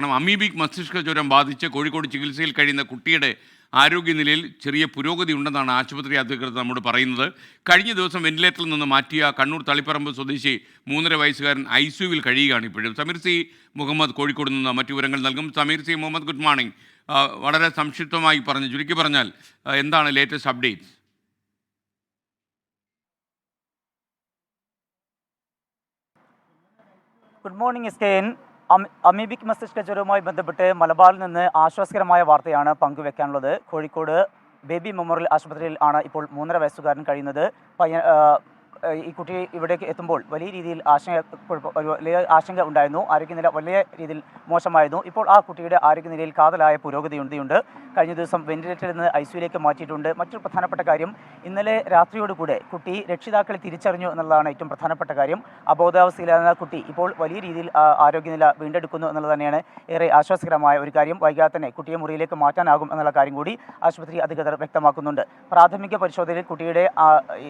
കാരണം അമീബിക് മസ്തിഷ്ക ജ്വരം ബാധിച്ച് കോഴിക്കോട് ചികിത്സയിൽ കഴിയുന്ന കുട്ടിയുടെ ആരോഗ്യനിലയിൽ ചെറിയ പുരോഗതി ഉണ്ടെന്നാണ് ആശുപത്രി അധികൃതർ നമ്മോട് പറയുന്നത്. കഴിഞ്ഞ ദിവസം വെന്റിലേറ്ററിൽ നിന്ന് മാറ്റിയ കണ്ണൂർ തളിപ്പറമ്പ് സ്വദേശി മൂന്നര വയസ്സുകാരൻ ഐ സിയുവിൽ കഴിയുകയാണ് ഇപ്പോഴും. സമീർ സി മുഹമ്മദ് കോഴിക്കോട് നിന്ന് മറ്റു വിവരങ്ങൾ നൽകും. Sameer C Muhammad good morning. വളരെ സംക്ഷിപ്തമായി പറഞ്ഞു ചുരുക്കി പറഞ്ഞാൽ എന്താണ് latest updates good morning S K N amoebic മസ്തിഷ്ക ജ്വരവുമായി ബന്ധപ്പെട്ട് മലബാറിൽ നിന്ന് ആശ്വാസകരമായ വാർത്തയാണ് പങ്കുവെക്കാനുള്ളത്. കോഴിക്കോട് ബേബി മെമ്മോറിയൽ ആശുപത്രിയിൽ ആണ് ഇപ്പോൾ മൂന്നര വയസ്സുകാരൻ കഴിയുന്നത്. പയ്യ ഈ കുട്ടി ഇവിടേക്ക് എത്തുമ്പോൾ വലിയ രീതിയിൽ ആശങ്ക വലിയ ആശങ്ക ഉണ്ടായിരുന്നു. ആരോഗ്യനില വലിയ രീതിയിൽ മോശമായിരുന്നു. ഇപ്പോൾ ആ കുട്ടിയുടെ ആരോഗ്യനിലയിൽ കാതലായ പുരോഗതിയുണ്ട് കഴിഞ്ഞ ദിവസം വെന്റിലേറ്ററിൽ നിന്ന് ഐ സിയുലേക്ക് മാറ്റിയിട്ടുണ്ട്. മറ്റൊരു പ്രധാനപ്പെട്ട കാര്യം ഇന്നലെ രാത്രിയോടുകൂടെ കുട്ടി രക്ഷിതാക്കളെ തിരിച്ചറിഞ്ഞു എന്നുള്ളതാണ് ഏറ്റവും പ്രധാനപ്പെട്ട കാര്യം. അബോധാവസ്ഥയിലായിരുന്ന കുട്ടി ഇപ്പോൾ വലിയ രീതിയിൽ ആരോഗ്യനില വീണ്ടെടുക്കുന്നു എന്നുള്ളത് തന്നെയാണ് ഏറെ ആശ്വാസകരമായ ഒരു കാര്യം. വൈകാതെ തന്നെ കുട്ടിയെ മുറിയിലേക്ക് മാറ്റാനാകും എന്നുള്ള കാര്യം കൂടി ആശുപത്രി അധികൃതർ വ്യക്തമാക്കുന്നുണ്ട്. പ്രാഥമിക പരിശോധനയിൽ കുട്ടിയുടെ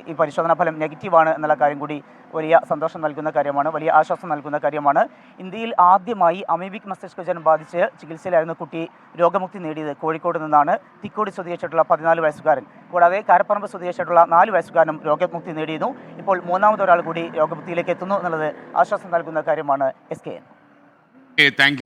ഈ- പരിശോധനാ ഫലം നെഗറ്റീവാണ് എന്നുള്ള കാര്യം കൂടി വലിയ സന്തോഷം നൽകുന്ന കാര്യമാണ് വലിയ ആശ്വാസം നൽകുന്ന കാര്യമാണ്. ഇന്ത്യയിൽ ആദ്യമായി അമീബിക് മസ്തിഷ്ക ജ്വരം ബാധിച്ച് ചികിത്സയിലായിരുന്ന കുട്ടി രോഗമുക്തി നേടിയത് കോഴിക്കോട് നിന്നാണ്. തിക്കോടി സ്വദേശിയായിട്ടുള്ള പതിനാല് വയസ്സുകാരൻ. കൂടാതെ കാരപ്പറമ്പ് സ്വദേശിയായിട്ടുള്ള നാല് വയസ്സുകാരനും രോഗമുക്തി നേടിയിരുന്നു. ഇപ്പോൾ മൂന്നാമതൊരാൾ കൂടി രോഗമുക്തിയിലേക്ക് എത്തുന്നു എന്നുള്ളത് ആശ്വാസം നൽകുന്ന കാര്യമാണ് എസ് കെ എൻ. താങ്ക്